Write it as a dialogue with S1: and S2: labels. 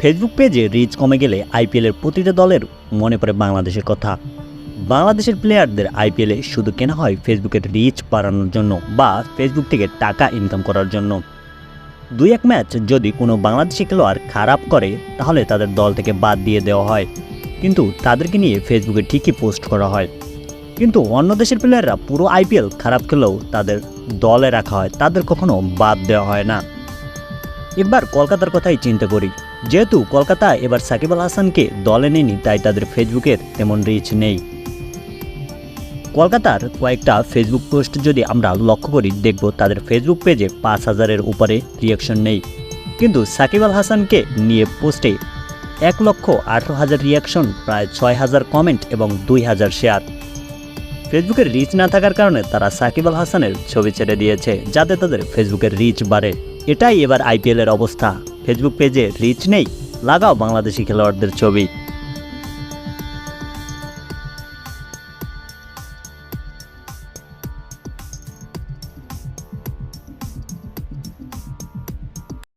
S1: Facebook পেজে rich কমে গেলে আইপিএলের প্রতিটা দলের মনে পড়ে বাংলাদেশের কথা। বাংলাদেশের প্লেয়ারদের আইপিএলে শুধু কেনা হয় ফেসবুকের রিচ বাড়ানোর জন্য বা ফেসবুক থেকে টাকা ইনকাম করার জন্য। দুই এক ম্যাচ যদি কোনো বাংলাদেশি খেলোয়াড় খারাপ করে, তাহলে তাদের দল থেকে বাদ দিয়ে দেওয়া হয়। কিন্তু তাদেরকে নিয়ে ফেসবুকে ঠিকই পোস্ট করা হয়। কিন্তু অন্য দেশের প্লেয়াররা পুরো আইপিএল খারাপ খেলেও তাদের দলে রাখা হয়, তাদের কখনো বাদ দেওয়া হয় না। এবার কলকাতার কথাই চিন্তা করি। যেহেতু কলকাতা এবার সাকিব আল হাসানকে দলে নেয়নি, তাই তাদের ফেসবুকের তেমন রিচ নেই। কলকাতার কয়েকটা ফেসবুক পোস্ট যদি আমরা লক্ষ্য করি, দেখব তাদের ফেসবুক পেজে পাঁচ হাজারের উপরে রিয়াকশন নেই। কিন্তু সাকিব আল হাসানকে নিয়ে পোস্টে এক লক্ষ আঠারো হাজার রিয়াকশন প্রায় ছয় হাজার কমেন্ট এবং দুই হাজার শেয়ার ফেসবুকের রিচ না থাকার কারণে তারা সাকিব আল হাসানের ছবি ছেড়ে দিয়েছে, যাতে তাদের ফেসবুকের রিচ বাড়ে। এটাই এবার আইপিএলের অবস্থা। ফেসবুক পেজে রিচ নেই? লাগাও বাংলাদেশি খেলোয়াড়দের ছবি।